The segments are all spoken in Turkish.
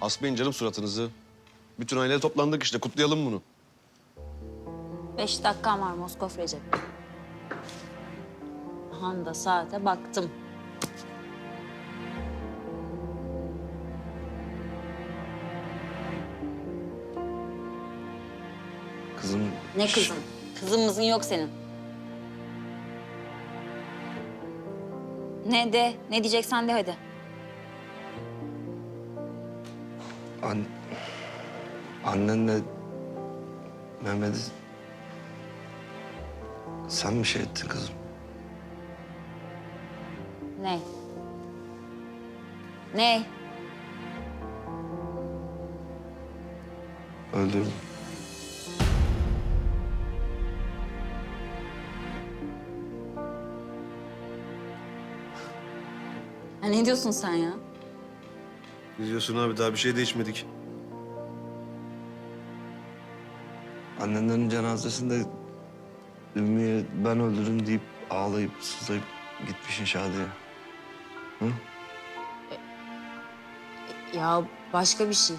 Asmayın canım suratınızı. Bütün aile toplandık işte kutlayalım bunu. Beş dakikam var Moskov Recep. Handa saate baktım. Kızım... Ne kızın? Kızın mızın yok senin. Ne de, ne diyeceksen de hadi. An... Annenle Mehmet'i... Sen mi şey ettin kızım? Ne? Ne? Öldürdüm. Ha, ne diyorsun sen ya? Ne diyorsun abi daha bir şey değişmedik. Annenlerin cenazesinde Ümmü'ye ben öldürdüm deyip ağlayıp sızlayıp gitmişsin Şadiye. Hı? Ya başka bir şey.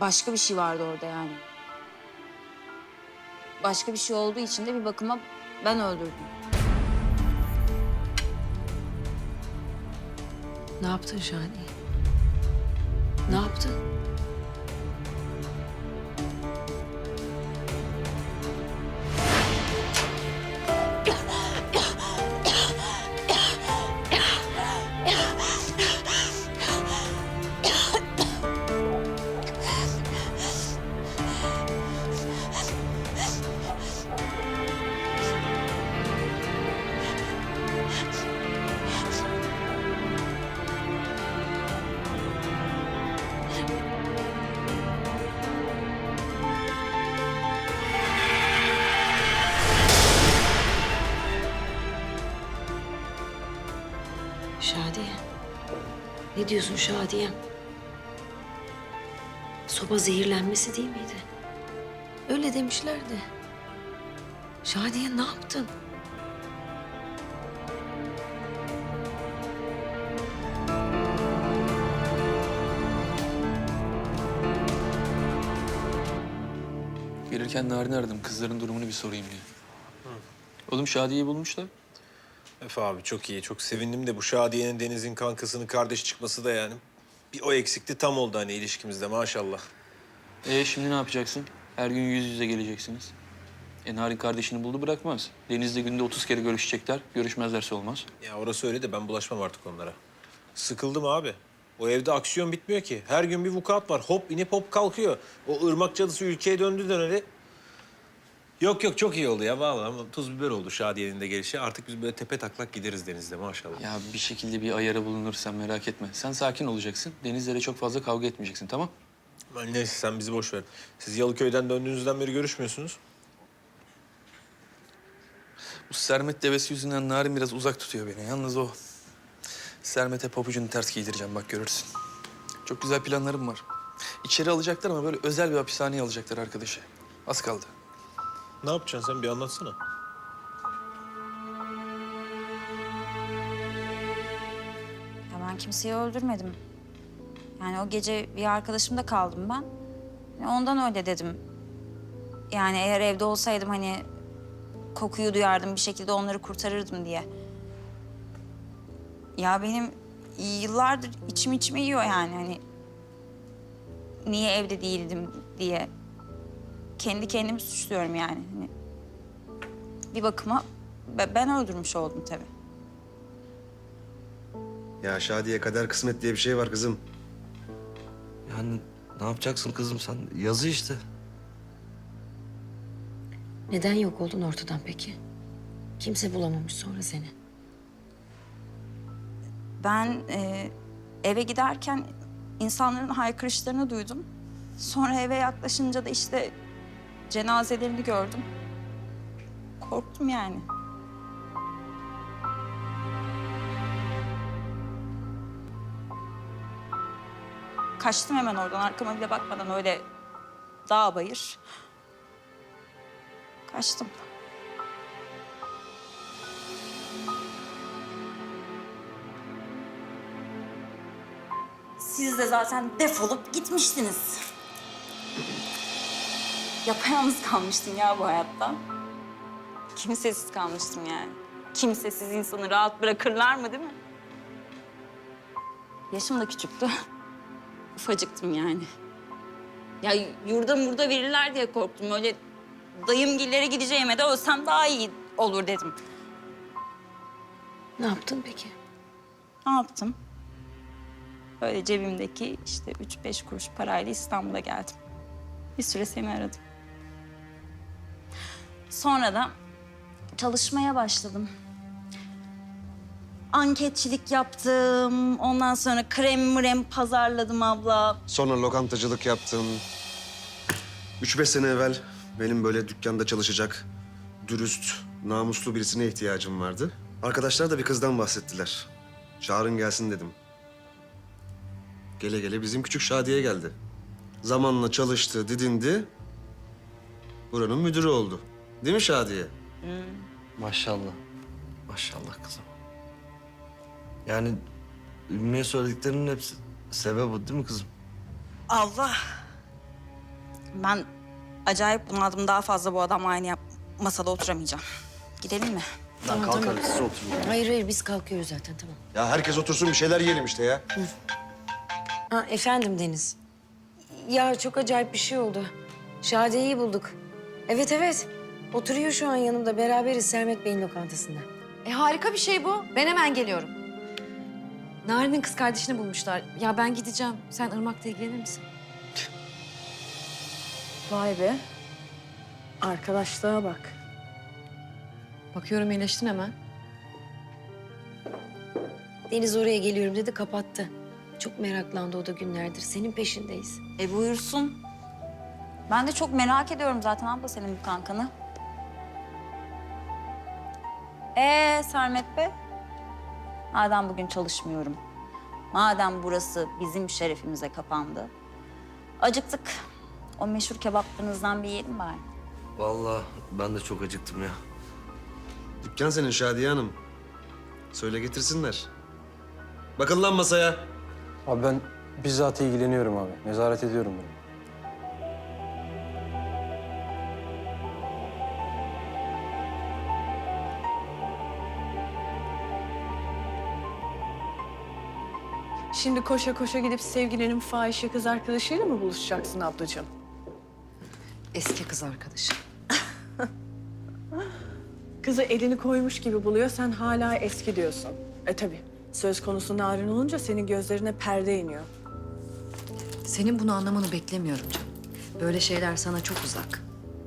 Başka bir şey vardı orada yani. Başka bir şey olduğu için de bir bakıma ben öldürdüm. Ne yaptın Şadi? Ne yaptın? Ne diyorsun Şadiye? Soba zehirlenmesi değil miydi? Öyle demişlerdi. Şadiye ne yaptın? Gelirken Narin'i aradım. Kızların durumunu bir sorayım diye. Oğlum Şadiye'yi bulmuşlar. Efe abi çok iyi. Çok sevindim de bu Şadiye'nin Deniz'in kankasının kardeş çıkması da yani. Bir o eksikti tam oldu hani ilişkimizde maşallah. E şimdi ne yapacaksın? Her gün yüz yüze geleceksiniz. E Narin kardeşini buldu bırakmaz. Deniz'le günde 30 kere görüşecekler. Görüşmezlerse olmaz. Ya orası öyle de ben bulaşmam artık onlara. Sıkıldım abi. O evde aksiyon bitmiyor ki. Her gün bir vukuat var. Hop inip hop kalkıyor. O ırmak cadısı ülkeye döndü döneli. Yok yok çok iyi oldu ya vallahi ama tuz biber oldu Şadiye'nin de gelişi. Artık biz böyle tepe taklak gideriz denizde maşallah. Ya bir şekilde bir ayarı bulunursan merak etme. Sen sakin olacaksın. Denizlere çok fazla kavga etmeyeceksin tamam? Aman Neyse sen bizi boş ver. Siz Yalıköy'den döndüğünüzden beri görüşmüyorsunuz. Bu Sermet devesi yüzünden Narin biraz uzak tutuyor beni. Yalnız o Sermet'e pabucunu ters giydireceğim bak görürsün. Çok güzel planlarım var. İçeri alacaklar ama böyle özel bir hapishaneye alacaklar arkadaşı. Az kaldı. Ne yapacaksın sen bir anlatsana. Ya ben kimseyi öldürmedim. Yani o gece bir arkadaşımda kaldım ben. Ya Ondan öyle dedim. Yani eğer evde olsaydım hani kokuyu duyardım bir şekilde onları kurtarırdım diye. Ya benim yıllardır içim içime yiyor yani hani niye evde değildim diye. Kendi kendimi suçluyorum yani. Hani bir bakıma be- ben öldürmüş oldum tabii. Ya Şadiye kader kısmet diye bir şey var kızım. Yani ne yapacaksın kızım sen? Yazı işte. Neden yok oldun ortadan peki? Kimse bulamamış sonra seni. Ben e, eve giderken insanların haykırışlarını duydum. Sonra eve yaklaşınca da işte cenazelerini gördüm. Korktum yani. Kaçtım hemen oradan arkama bile bakmadan öyle dağ bayır. Kaçtım. Siz de zaten defolup gitmiştiniz. Yapayalnız kalmıştım ya bu hayatta. Kimsesiz kalmıştım yani. Kimsesiz insanı rahat bırakırlar mı değil mi? Yaşım da küçüktü. Ufacıktım yani. Ya yurda murda verirler diye korktum. Öyle dayımgillere gideceğime de ölsem daha iyi olur dedim. Ne yaptın peki? Ne yaptım? Böyle cebimdeki işte üç beş kuruş parayla İstanbul'a geldim. Bir süre seni aradım. Sonra da çalışmaya başladım. Anketçilik yaptım. Ondan sonra krem mrem pazarladım abla. Sonra lokantacılık yaptın. Üç beş sene evvel benim böyle dükkanda çalışacak, dürüst, namuslu birisine ihtiyacım vardı. Arkadaşlar da bir kızdan bahsettiler. Çağırın gelsin dedim. Gele gele bizim küçük Şadiye geldi. Zamanla çalıştı, didindi. Buranın müdürü oldu. Değil mi Şadiye? Maşallah. Maşallah kızım. Yani Ümmü'ye söylediklerinin hepsi sebep o değil mi kızım? Allah. Ben acayip bunaldım. Daha fazla bu adamla aynı yap masada oturamayacağım. Gidelim mi? Lan kalkarız siz oturun. Hayır hayır biz kalkıyoruz zaten tamam. Ya herkes otursun bir şeyler yiyelim işte ya. Ha, efendim Deniz. Ya çok acayip bir şey oldu. Şadiye'yi bulduk. Evet evet. Oturuyor şu an yanımda. Beraberiz Sermet Bey'in lokantasında. E harika bir şey bu. Ben hemen geliyorum. Narin'in kız kardeşini bulmuşlar. Ya ben gideceğim. Sen Irmak'la ilgilenir misin? Vay be. Arkadaşlığa bak. Bakıyorum iyileştin hemen. Deniz oraya geliyorum dedi kapattı. Çok meraklandı o da günlerdir. Senin peşindeyiz. E buyursun. Ben de çok merak ediyorum zaten abla senin bu kankanı. Ee Sermet Bey? Madem bugün çalışmıyorum. Madem burası bizim şerefimize kapandı. Acıktık. O meşhur kebaplarınızdan bir yiyelim bari. Vallahi ben de çok acıktım ya. Dükkan senin Şadiye Hanım. Söyle getirsinler. Bakın lan masaya. Abi ben bizzat ilgileniyorum abi. Nezaret ediyorum bunu. Şimdi koşa koşa gidip sevgilinin fahişe kız arkadaşıyla mı buluşacaksın ablacığım? Eski kız arkadaşı. Kızı elini koymuş gibi buluyor, sen hala eski diyorsun. E tabii, söz konusu narin olunca senin gözlerine perde iniyor. Senin bunu anlamanı beklemiyorum canım. Böyle şeyler sana çok uzak.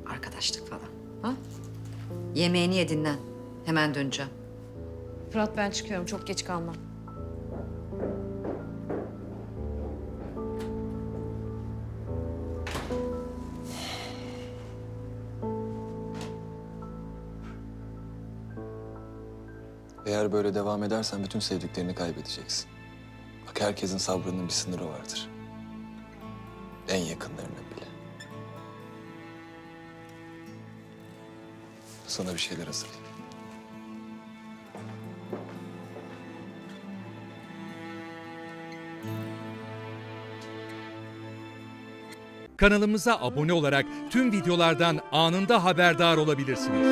Arkadaşlık falan. Ha? Yemeğini ye dinlen. Hemen döneceğim. Fırat ben çıkıyorum. Çok geç kalmam. Eğer böyle devam edersen bütün sevdiklerini kaybedeceksin. Bak herkesin sabrının bir sınırı vardır. En yakınlarının bile. Sana bir şeyler hazırlayayım. Kanalımıza abone olarak tüm videolardan anında haberdar olabilirsiniz.